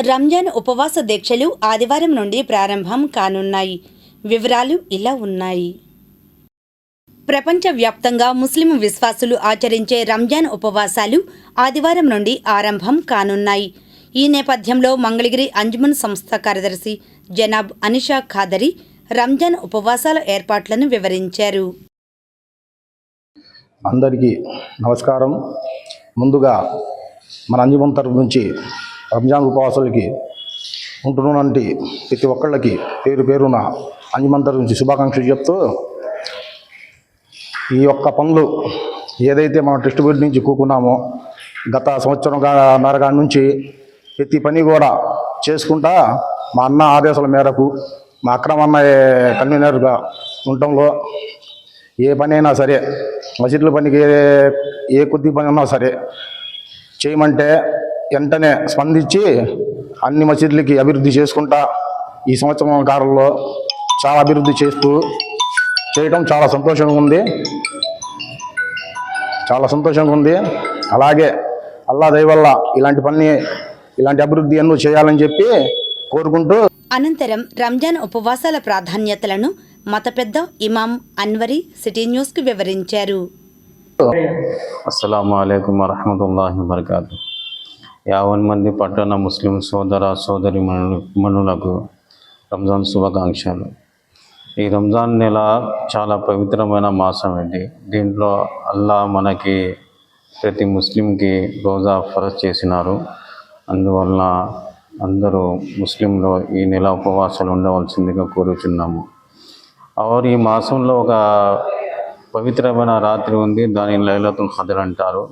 రంజాన్ ఉపవాస దీక్షలు ఆదివారం నుండి ప్రారంభం కానున్నాయి. వివరాలు ఇలా ఉన్నాయి. ప్రపంచవ్యాప్తంగా ముస్లిం విశ్వాసులు ఆచరించే రంజాన్ ఉపవాసాలు ఆదివారం నుండి ఆరంభం కానున్నాయి. ఈ నేపథ్యంలో మంగళగిరి అంజుమన్ సంస్థ కార్యదర్శి జనాబ్ అనిషా ఖాదరి రంజాన్ ఉపవాసాల ఏర్పాట్లను వివరించారు. అందరికీ నమస్కారం. ముందుగా మన అంజుమన్ తరఫు నుంచి రంజాన్ ఉపవాసులకి ఉంటున్నటువంటి ప్రతి ఒక్కళ్ళకి పేరు పేరున అంజుమన్ నుంచి శుభాకాంక్షలు చెప్తూ ఈ యొక్క పనులు ఏదైతే మనం డిస్ట్రిబ్యూట్ నుంచి కూకున్నామో గత సంవత్సరం గా- నరగా నుంచి ప్రతి పని కూడా చేసుకుంటా మా అన్న ఆదేశాల మేరకు మా అక్రమ అన్న కన్వీనర్గా ఉండటంలో ఏ పని అయినా సరే మసీదుల పనికి ఏ ఏ కొద్ది పని ఉన్నా సరే చేయమంటే వెంటనే స్పందించి అన్ని మసీదులకి అభివృద్ధి చేసుకుంటా ఈ సంవత్సరం కాలంలో చాలా అభివృద్ధి చేస్తూ చేయడం చాలా సంతోషంగా ఉంది. చాలా సంతోషంగా ఉంది. అలాగే అల్లా దయ వల్ల ఇలాంటి పని ఇలాంటి అభివృద్ధి ఎన్నో చేయాలని చెప్పి కోరుకుంటూ అనంతరం రంజాన్ ఉపవాసాల ప్రాధాన్యతలను మత పెద్ద ఇమాం అన్వరి సిటీ న్యూస్కు వివరించారు. అస్సలం అయికం వరహమతుల్లాహి వబర్కాతు. యావన్ మంది పట్టణ ముస్లిం సోదర సోదరి మనులకు రంజాన్ శుభాకాంక్షలు. ఈ రంజాన్ నెల చాలా పవిత్రమైన మాసం అండి. దీంట్లో అల్లా మనకి ప్రతి ముస్లింకి రోజా ఫరజ్ చేసినారు. అందువలన అందరూ ముస్లింలు ఈ నెల ఉపవాసాలు ఉండవలసిందిగా కోరుచున్నాము. ఆరు ఈ మాసంలో ఒక పవిత్రమైన రాత్రి ఉంది. దాని లైలతుల్ ఖదర్ అంటారు.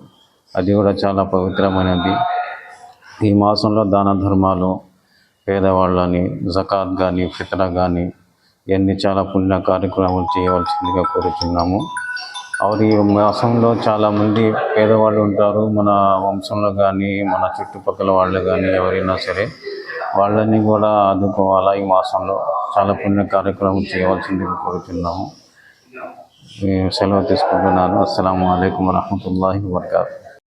అది కూడా చాలా పవిత్రమైనది. ఈ మాసంలో దాన ధర్మాలు పేదవాళ్ళని జకాత్ కానీ ఫితర కానీ ఇవన్నీ చాలా పుణ్య కార్యక్రమాలు చేయవలసిందిగా కోరుతున్నాము ఆరు ఈ మాసంలో చాలామంది పేదవాళ్ళు ఉంటారు. మన వంశంలో కానీ మన చుట్టుపక్కల వాళ్ళు కానీ ఎవరైనా సరే వాళ్ళని కూడా ఆదుకోవాలా ఈ మాసంలో? చాలా పుణ్య కార్యక్రమం చేయవలసిందిగా కోరుతున్నాము సెలవు తీసుకుంటున్నాను. అస్సలం అయికం వరహమూల వబర్కాతు.